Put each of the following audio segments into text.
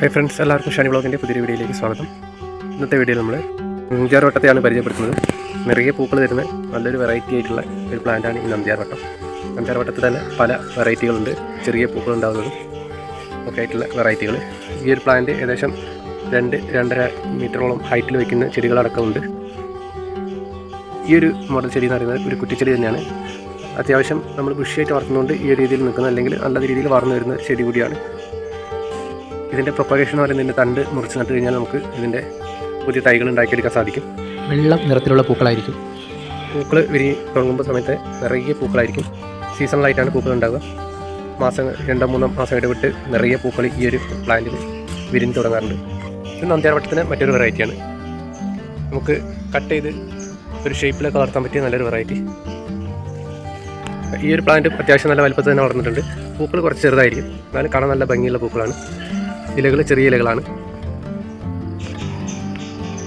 Hi friends എല്ലാവർക്കും ഷാനി ബ്ലോഗിന്റെ പുതിയ വീഡിയോയിലേക്ക് സ്വാഗതം. ഇന്നത്തെ വീഡിയോയിൽ നമ്മൾ നന്ദ്യാർവട്ടത്തെയാണ് പരിചയപ്പെടുത്തുന്നത്. നിറയെ പൂക്കൾ തരുന്ന നല്ലൊരു വെറൈറ്റി ആയിട്ടുള്ള ഒരു പ്ലാന്റാണ് ഈ നന്ദ്യാർവട്ടം വട്ടത്തിൽ തന്നെ പല വെറൈറ്റികളുണ്ട് ചെറിയ പൂക്കൾ ഉണ്ടാകുന്നതും ഒക്കെ ആയിട്ടുള്ള വെറൈറ്റികൾ ഈ ഒരു പ്ലാന്റ് ഏകദേശം രണ്ട് രണ്ടര മീറ്ററോളം ഹൈറ്റിൽ വയ്ക്കുന്ന ചെടികളടക്കമുണ്ട്. ഈ ഒരു മോഡൽ ചെടി എന്ന് പറയുന്നത് ഒരു കുറ്റിച്ചെടി തന്നെയാണ്. അത്യാവശ്യം നമ്മൾ ബുഷിയായിട്ട് വളർത്തുന്നതുകൊണ്ട് ഈ രീതിയിൽ നിൽക്കുന്ന അല്ലെങ്കിൽ നല്ല രീതിയിൽ വളർന്നു വരുന്ന ചെടി കൂടിയാണ്. ഇതിന്റെ പ്രൊപ്പഗേഷൻ എന്ന് പറയുന്നത് ഇതിന്റെ തണ്ട് മുറിച്ച് നട്ട് കഴിഞ്ഞാൽ നമുക്ക് ഇതിന്റെ പുതിയ തൈകൾ ഉണ്ടാക്കിയെടുക്കാൻ സാധിക്കും. വെള്ള നിറത്തിലുള്ള പൂക്കളായിരിക്കും. പൂക്കൾ വിരി തുടങ്ങുമ്പോൾ സമയത്ത് നിറയെ പൂക്കളായിരിക്കും. സീസണലായിട്ടാണ് പൂക്കൾ ഉണ്ടാകുക മാസം രണ്ടോ മൂന്നോ മാസം ഇടവിട്ട് നിറയെ പൂക്കൾ ഈ ഒരു പ്ലാന്റിൽ വിരിഞ്ഞ് തുടങ്ങാറുണ്ട്. ഇത് നന്ദ്യാർവട്ടത്തിന് മറ്റൊരു വെറൈറ്റിയാണ് നമുക്ക് കട്ട് ചെയ്ത് ഒരു ഷേപ്പിലൊക്കെ വളർത്താൻ പറ്റിയ നല്ലൊരു വെറൈറ്റി ഈ ഒരു പ്ലാന്റ് അത്യാവശ്യം നല്ല വലുപ്പത്തിൽ തന്നെ വളർന്നിട്ടുണ്ട്. പൂക്കൾ കുറച്ച് ചെറുതായിരിക്കും. എന്നാലും കാണാൻ നല്ല ഭംഗിയുള്ള പൂക്കളാണ്. ഇലകൾ ചെറിയ ഇലകളാണ്.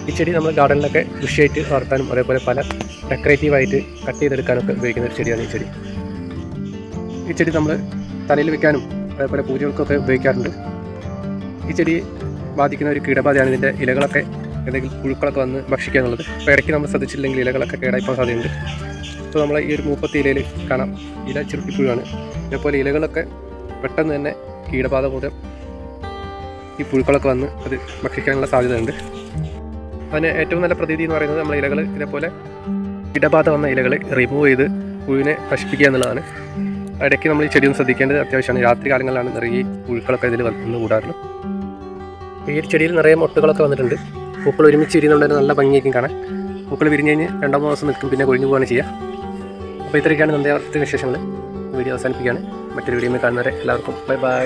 ഈ ചെടി നമ്മൾ ഗാർഡനിലൊക്കെ കൃഷിയായിട്ട് വളർത്താനും അതേപോലെ പല ഡെക്കറേറ്റീവായിട്ട് കട്ട് ചെയ്തെടുക്കാനൊക്കെ ഉപയോഗിക്കുന്ന ഒരു ചെടിയാണ് ഈ ചെടി. ഈ ചെടി നമ്മൾ തലയിൽ വെക്കാനും അതേപോലെ പൂജകൾക്കൊക്കെ ഉപയോഗിക്കാറുണ്ട്. ഈ ചെടി ബാധിക്കുന്ന ഒരു കീടബാധയാണ് ഇതിന്റെ ഇലകളൊക്കെ എന്തെങ്കിലും പുഴുക്കളൊക്കെ വന്ന് ഭക്ഷിക്കുക എന്നുള്ളത് അപ്പോൾ ഇടയ്ക്ക് നമ്മൾ ശ്രദ്ധിച്ചില്ലെങ്കിൽ ഇലകളൊക്കെ കേടായിപ്പോൾ സാധ്യതയുണ്ട്. അപ്പോൾ നമ്മൾ ഈ ഒരു മൂപ്പത്തി ഇലയിൽ കാണാം. ഇല ചുരുട്ടിപ്പുഴുവാണ് ഇതേപോലെ ഇലകളൊക്കെ പെട്ടെന്ന് തന്നെ കീടബാധ മൂലം ഈ പുഴുക്കളൊക്കെ വന്ന് അത് ഭക്ഷിക്കാനുള്ള സാധ്യതയുണ്ട്. അതിന് ഏറ്റവും നല്ല പ്രതീതി എന്ന് പറയുന്നത് നമ്മൾ ഇലകൾ ഇതേപോലെ ഇടബാധ വന്ന ഇലകൾ റിമൂവ് ചെയ്ത് പുഴുവിനെ നശിപ്പിക്കുക എന്നുള്ളതാണ്. ഇടയ്ക്ക് നമ്മൾ ഈ ചെടിയൊന്നും ശ്രദ്ധിക്കേണ്ടത് അത്യാവശ്യമാണ്. രാത്രി കാലങ്ങളിലാണ് നിറയെ പുഴുക്കളൊക്കെ ഇതിൽ വന്ന് കൂടാറുള്ളത്. ഈ ചെടിയിൽ നിറയെ മുട്ടുകളൊക്കെ വന്നിട്ടുണ്ട്. പൂക്കൾ ഒരുമിച്ച് വിരിയുന്നുണ്ടെങ്കിൽ നല്ല ഭംഗിയായിരിക്കും കാണാൻ. പൂക്കൾ വിരിഞ്ഞ് കഴിഞ്ഞ് രണ്ടോ മൂന്ന് ദിവസം നിൽക്കും. പിന്നെ കൊഴിഞ്ഞു പോവുകയാണ് ചെയ്യുക. അപ്പോൾ ഇത്രയൊക്കെയാണ് നന്ദിയാവർത്തി വിശേഷങ്ങൾ വീഡിയോ അവസാനിപ്പിക്കുകയാണ്. മറ്റൊരു വീഡിയോ കാണുന്നവരെ എല്ലാവർക്കും ബൈ ബൈ